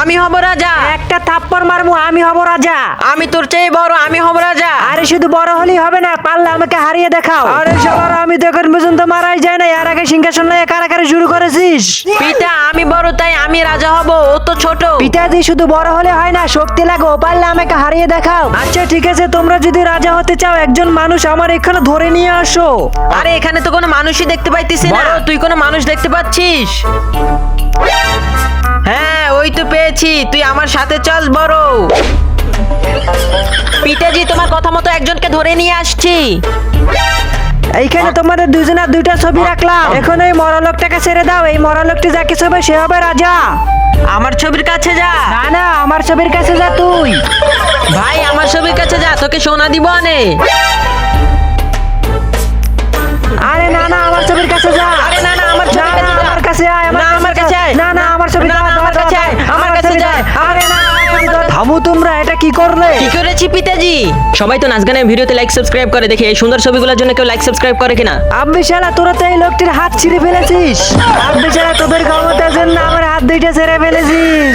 আমি হব রাজা। একটা থাপ্পড় মারমু আমি হব রাজা। আমি তোর চেয়ে বড় আমি হব রাজা। আরে শুধু বড় হলেই হবে না পারলে আমাকে হারিয়ে দেখাও। আরে সবার আমি তো এখন পর্যন্ত মারাই যায় না এর আগে সিংহাসন নিয়ে কারাকারি শুরু করেছিস। পিতা আমি বড় তাই আমি রাজা হব ও তো ছোট। পিতাজি শুধু বড় হলে হয় না শক্তি লাগে ও পারলে আমাকে হারিয়ে দেখাও। আচ্ছা ঠিক আছে তোমরা যদি রাজা হতে চাও একজন মানুষ আমার এখানে ধরে নিয়ে আসো। আরে এখানে তো কোনো মানুষই দেখতে পাইতেছি না। তুই কোনো মানুষ দেখতে পাচ্ছিস? পেয়েছি তুই আমার সাথে চল বড়। পিতাজি তোমার কথা মতো একজনকে ধরে নিয়ে আসছি। এইখানে তোমাদের দুজনের দুইটা ছবি রাখলাম। এখন এই মরালোকটাকে ছেড়ে দাও। এই মরা লোকটি যাকে ছবি সে হবে রাজা। আমার ছবির কাছে যা। না না আমার ছবির কাছে যা তুই। ভাই আমার ছবির কাছে যা তোকে সোনা দিব অনে তোমরা এটা কি করলে? কি করেছি পিতাজি? সবাই তো নাচ গানের ভিডিওতে লাইক সাবস্ক্রাইব করে দেখি এই সুন্দর ছবিগুলোর জন্য কেউ লাইক সাবস্ক্রাইব করে কিনা? আব্বে শালা তোরা তো এই লোকটির হাত ছিঁড়ে ফেলেছিস। আব্বি শালা তোদের ক্ষমতার জন্য আমার হাত দুইটা ছেড়ে ফেলেছিস।